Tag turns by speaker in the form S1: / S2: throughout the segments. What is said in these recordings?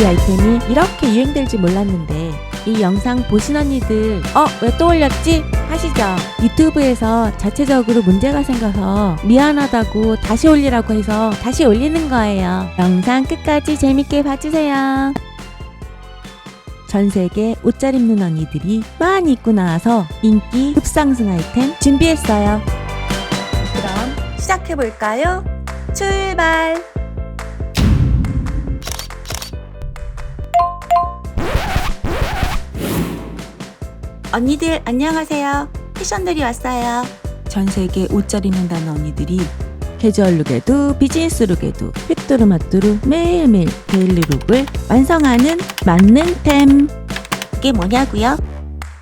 S1: 이 아이템이 이렇게 유행될 줄 몰랐는데 이 영상 보신 언니들 어 왜 또 올렸지? 하시죠 유튜브에서 자체적으로 문제가 생겨서 미안하다고 다시 올리라고 해서 다시 올리는 거예요 영상 끝까지 재밌게 봐주세요 전 세계 옷 잘 입는 언니들이 많이 입고 나와서 인기 급상승 아이템 준비했어요 그럼 시작해볼까요? 출발! 언니들 안녕하세요. 패션들이 왔어요. 전 세계 옷 잘 입는다는 언니들이 캐주얼 룩에도 비즈니스 룩에도 휘뚜루마뚜루 매일매일 데일리 룩을 완성하는 만능템. 이게 뭐냐고요?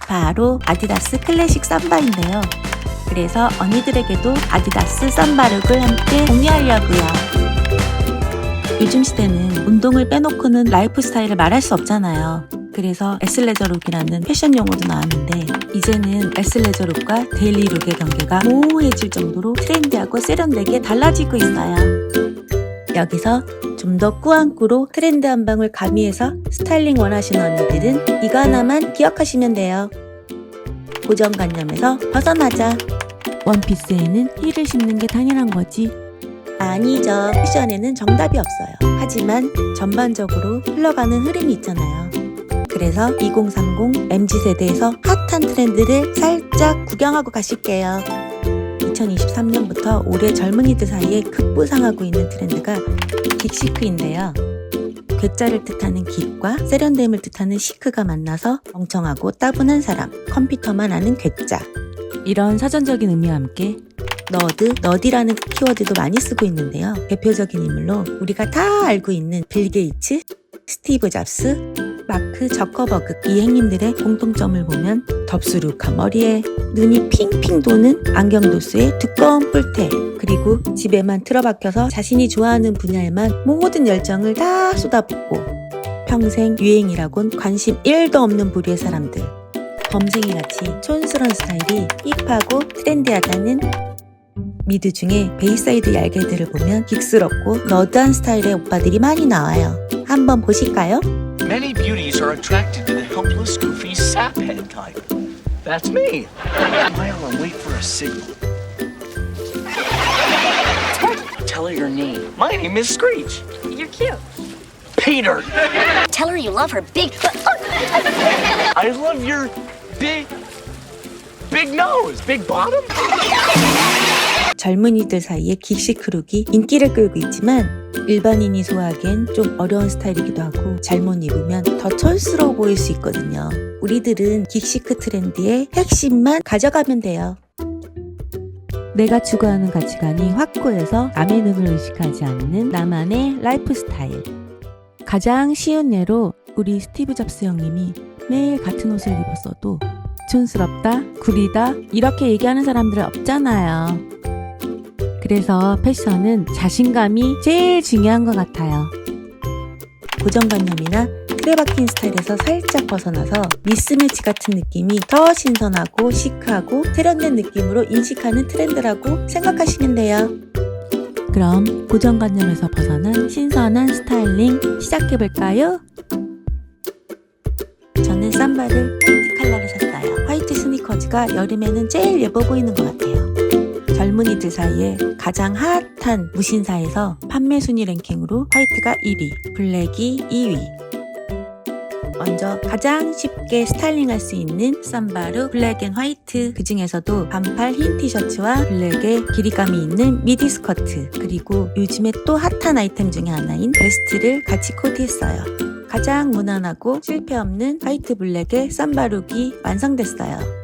S1: 바로 아디다스 클래식 삼바인데요. 그래서 언니들에게도 아디다스 삼바룩을 함께 공유하려고요. 요즘 시대는 운동을 빼놓고는 라이프 스타일을 말할 수 없잖아요. 그래서 에슬레저룩이라는 패션 용어도 나왔는데 이제는 에슬레저룩과 데일리룩의 경계가 모호해질 정도로 트렌디하고 세련되게 달라지고 있어요. 여기서 좀 더 꾸안꾸로 트렌드 한 방울 가미해서 스타일링 원하시는 언니들은 이거 하나만 기억하시면 돼요. 고정관념에서 벗어나자. 원피스에는 힐을 신는 게 당연한 거지. 아니죠. 패션에는 정답이 없어요. 하지만 전반적으로 흘러가는 흐름이 있잖아요. 그래서 2030 MZ세대에서 핫한 트렌드를 살짝 구경하고 가실게요. 2023년부터 올해 젊은이들 사이에 급부상하고 있는 트렌드가 긱시크인데요. 괴짜를 뜻하는 긱과 세련됨을 뜻하는 시크가 만나서 멍청하고 따분한 사람, 컴퓨터만 아는 괴짜. 이런 사전적인 의미와 함께 너드, 너디라는 키워드도 많이 쓰고 있는데요. 대표적인 인물로 우리가 다 알고 있는 빌 게이츠, 스티브 잡스, 마크 저커버그 이 행님들의 공통점을 보면 덥수룩한 머리에 눈이 핑핑 도는 안경 도수에 두꺼운 뿔테 그리고 집에만 틀어박혀서 자신이 좋아하는 분야에만 모든 열정을 다 쏟아붓고 평생 유행이라곤 관심 1도 없는 부류의 사람들 범생이같이 촌스러운 스타일이 힙하고 트렌디하다는 미드 중에 베이사이드 얄개들을 보면 긱스럽고 너드한 스타일의 오빠들이 많이 나와요. 한번 보실까요?
S2: Many beauties are attracted to the helpless, goofy saphead type. That's me. Smile and wait for a signal. Tell her your name. My name is Screech.
S3: You're cute.
S2: Peter.
S3: Tell her you love her big.
S2: I love your big, big nose, big bottom.
S1: 젊은이들 사이에 긱시크룩이 인기를 끌고 있지만 일반인이 소화하기엔 좀 어려운 스타일이기도 하고 잘못 입으면 더 촌스러워 보일 수 있거든요. 우리들은 긱시크 트렌드의 핵심만 가져가면 돼요. 내가 추구하는 가치관이 확고해서 남의 눈을 의식하지 않는 나만의 라이프 스타일. 가장 쉬운 예로 우리 스티브 잡스 형님이 매일 같은 옷을 입었어도 촌스럽다, 구리다 이렇게 얘기하는 사람들은 없잖아요. 그래서 패션은 자신감이 제일 중요한 것 같아요. 고정관념이나 틀에 박힌 스타일에서 살짝 벗어나서 미스매치 같은 느낌이 더 신선하고 시크하고 세련된 느낌으로 인식하는 트렌드라고 생각하시면 돼요. 그럼 고정관념에서 벗어난 신선한 스타일링 시작해볼까요? 저는 삼바를 화이트 컬러를 샀어요. 화이트 스니커즈가 여름에는 제일 예뻐 보이는 것 같아요. 젊은이들 사이에 가장 핫한 무신사에서 판매 순위 랭킹으로 화이트가 1위, 블랙이 2위. 먼저 가장 쉽게 스타일링할 수 있는 쌈바루 블랙 앤 화이트 그 중에서도 반팔 흰 티셔츠와 블랙의 길이감이 있는 미디 스커트 그리고 요즘에 또 핫한 아이템 중에 하나인 베스트를 같이 코디했어요. 가장 무난하고 실패 없는 화이트 블랙의 쌈바룩이 완성됐어요.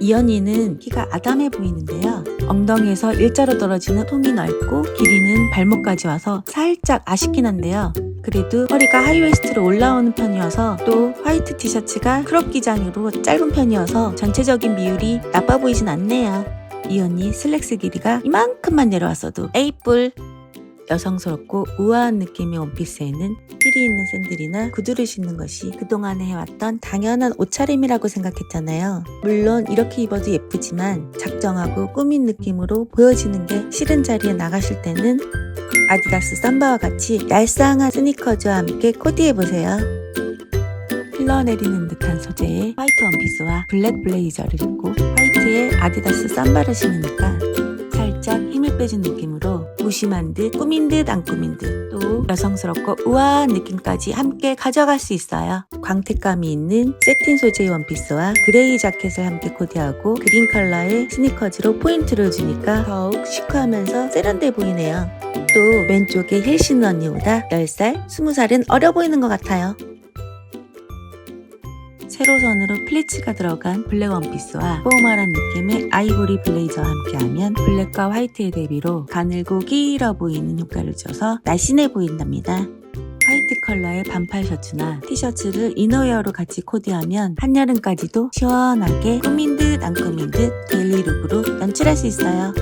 S1: 이 언니는 키가 아담해 보이는데요. 엉덩이에서 일자로 떨어지는 통이 넓고 길이는 발목까지 와서 살짝 아쉽긴 한데요. 그래도 허리가 하이웨스트로 올라오는 편이어서 또 화이트 티셔츠가 크롭 기장으로 짧은 편이어서 전체적인 비율이 나빠 보이진 않네요. 이 언니 슬랙스 길이가 이만큼만 내려왔어도 에이뿔 여성스럽고 우아한 느낌의 원피스에는 힐이 있는 샌들이나 구두를 신는 것이 그동안 해왔던 당연한 옷차림이라고 생각했잖아요. 물론 이렇게 입어도 예쁘지만 작정하고 꾸민 느낌으로 보여지는 게 싫은 자리에 나가실 때는 아디다스 삼바와 같이 얄쌍한 스니커즈와 함께 코디해보세요. 흘러내리는 듯한 소재의 화이트 원피스와 블랙 블레이저를 입고 화이트에 아디다스 삼바를 신으니까 살짝 힘을 빼준 느낌으로 무심한 듯 꾸민 듯 안 꾸민 듯 또 여성스럽고 우아한 느낌까지 함께 가져갈 수 있어요. 광택감이 있는 세틴 소재의 원피스와 그레이 자켓을 함께 코디하고 그린 컬러의 스니커즈로 포인트를 주니까 더욱 시크하면서 세련돼 보이네요. 또 왼쪽에 힐 신은 언니보다 10살, 20살은 어려 보이는 것 같아요. 세로선으로 플리츠가 들어간 블랙 원피스와 포멀한 느낌의 아이보리 블레이저와 함께하면 블랙과 화이트의 대비로 가늘고 길어 보이는 효과를 줘서 날씬해 보인답니다. 화이트 컬러의 반팔 셔츠나 티셔츠를 이너웨어로 같이 코디하면 한여름까지도 시원하게 꾸민 듯 안 꾸민 듯 데일리 룩으로 연출할 수 있어요.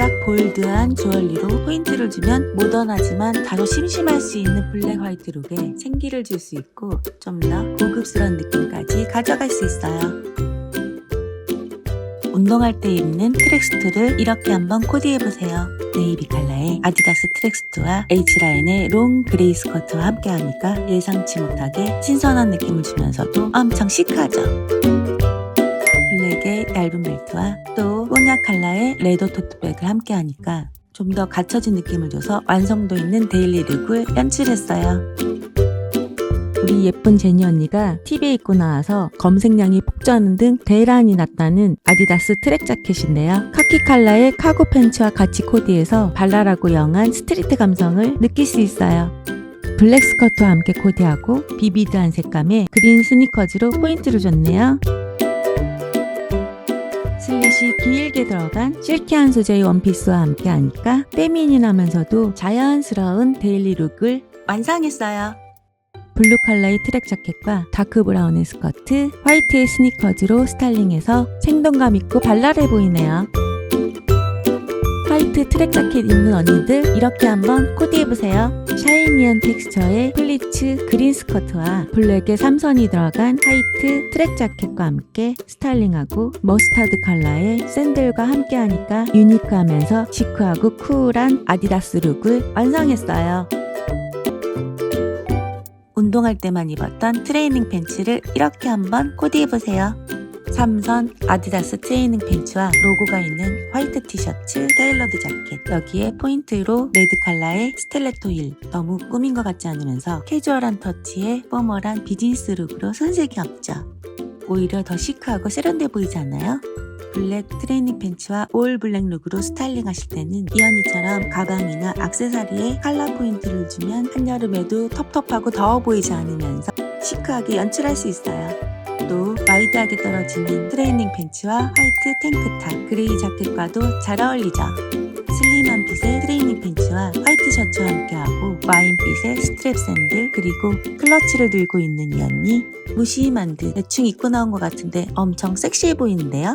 S1: 살짝 볼드한 주얼리로 포인트를 주면 모던하지만 다소 심심할 수 있는 블랙 화이트 룩에 생기를 줄 수 있고 좀 더 고급스러운 느낌까지 가져갈 수 있어요. 운동할 때 입는 트랙수트를 이렇게 한번 코디해보세요. 네이비 컬러의 아디다스 트랙수트와 H라인의 롱 그레이 스커트와 함께하니까 예상치 못하게 신선한 느낌을 주면서도 엄청 시크하죠. 얇은 벨트와 또 꼬냑 컬러의 레더 토트백을 함께 하니까 좀 더 갖춰진 느낌을 줘서 완성도 있는 데일리 룩을 연출했어요. 우리 예쁜 제니 언니가 TV에 입고 나와서 검색량이 폭주하는 등 대란이 났다는 아디다스 트랙 자켓인데요. 카키 컬러의 카고 팬츠와 같이 코디해서 발랄하고 영한 스트리트 감성을 느낄 수 있어요. 블랙 스커트와 함께 코디하고 비비드한 색감의 그린 스니커즈로 포인트를 줬네요. 슬릿이 길게 들어간 실키한 소재의 원피스와 함께 하니까 페미닌하면서도 자연스러운 데일리 룩을 완성했어요. 블루 컬러의 트랙 자켓과 다크 브라운의 스커트, 화이트의 스니커즈로 스타일링해서 생동감 있고 발랄해 보이네요. 화이트 트랙 자켓 입는 언니들 이렇게 한번 코디해보세요. 샤이니한 텍스처의 플리츠 그린 스커트와 블랙의 삼선이 들어간 화이트 트랙 자켓과 함께 스타일링하고 머스타드 컬러의 샌들과 함께 하니까 유니크하면서 시크하고 쿨한 아디다스 룩을 완성했어요. 운동할 때만 입었던 트레이닝 팬츠를 이렇게 한번 코디해보세요. 삼선 아디다스 트레이닝 팬츠와 로고가 있는 화이트 티셔츠 테일러드 자켓 여기에 포인트로 레드 컬러의 스텔레토 힐 너무 꾸민 것 같지 않으면서 캐주얼한 터치의 포멀한 비즈니스 룩으로 손색이 없죠. 오히려 더 시크하고 세련돼 보이지 않나요? 블랙 트레이닝 팬츠와 올 블랙 룩으로 스타일링 하실 때는 이언니처럼 가방이나 악세사리에 컬러 포인트를 주면 한여름에도 텁텁하고 더워 보이지 않으면서 시크하게 연출할 수 있어요. 또 와이드하게 떨어지는 트레이닝 팬츠와 화이트 탱크탑, 그레이 자켓과도 잘 어울리죠. 슬림한 핏의 트레이닝 팬츠와 화이트 셔츠와 함께하고 와인빛의 스트랩 샌들 그리고 클러치를 들고 있는 이 언니 무심한 듯 대충 입고 나온 것 같은데 엄청 섹시해 보이는데요.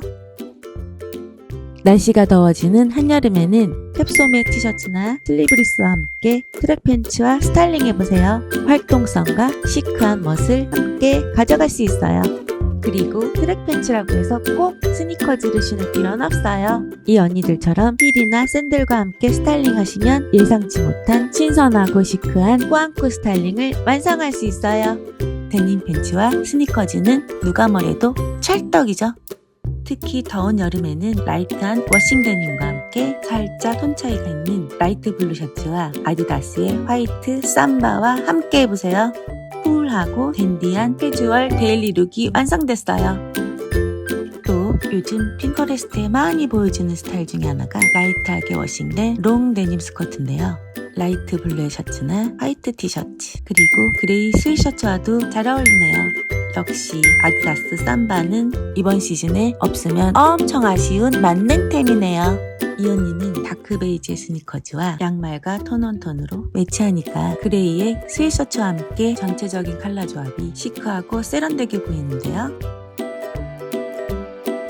S1: 날씨가 더워지는 한여름에는 캡소맥 티셔츠나 슬리브리스와 함께 트랙 팬츠와 스타일링 해보세요. 활동성과 시크한 멋을 함께 가져갈 수 있어요. 그리고 트랙 팬츠라고 해서 꼭 스니커즈를 신을 필요는 없어요. 이 언니들처럼 힐이나 샌들과 함께 스타일링 하시면 예상치 못한 신선하고 시크한 꾸안꾸 스타일링을 완성할 수 있어요. 데님 팬츠와 스니커즈는 누가 뭐래도 찰떡이죠. 특히 더운 여름에는 라이트한 워싱 데님과 함께 살짝 톤 차이가 있는 라이트 블루 셔츠와 아디다스의 화이트 삼바와 함께 해보세요. 쿨하고 댄디한 캐주얼 데일리 룩이 완성됐어요. 또 요즘 핀터레스트에 많이 보여주는 스타일 중에 하나가 라이트하게 워싱된 롱 데님 스커트인데요. 라이트 블루의 셔츠나 화이트 티셔츠 그리고 그레이 스윗 셔츠와도 잘 어울리네요. 역시 아디다스 삼바는 이번 시즌에 없으면 엄청 아쉬운 만능템이네요. 이 언니는 다크 베이지의 스니커즈와 양말과 톤온 톤으로 매치하니까 그레이의 스윗 셔츠와 함께 전체적인 컬러 조합이 시크하고 세련되게 보이는데요.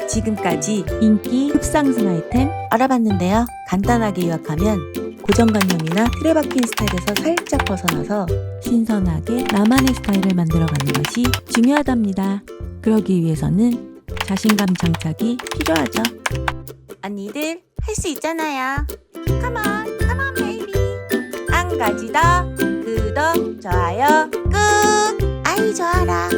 S1: 지금까지 인기 급상승 아이템 알아봤는데요. 간단하게 요약하면 고정관념이나 틀에 박힌 스타일에서 살짝 벗어나서 신선하게 나만의 스타일을 만들어가는 것이 중요하답니다. 그러기 위해서는 자신감 장착이 필요하죠. 언니들 할 수 있잖아요. Come on, come on, baby. 한 가지 더 구독, 좋아요, 꾹. 아이 좋아라.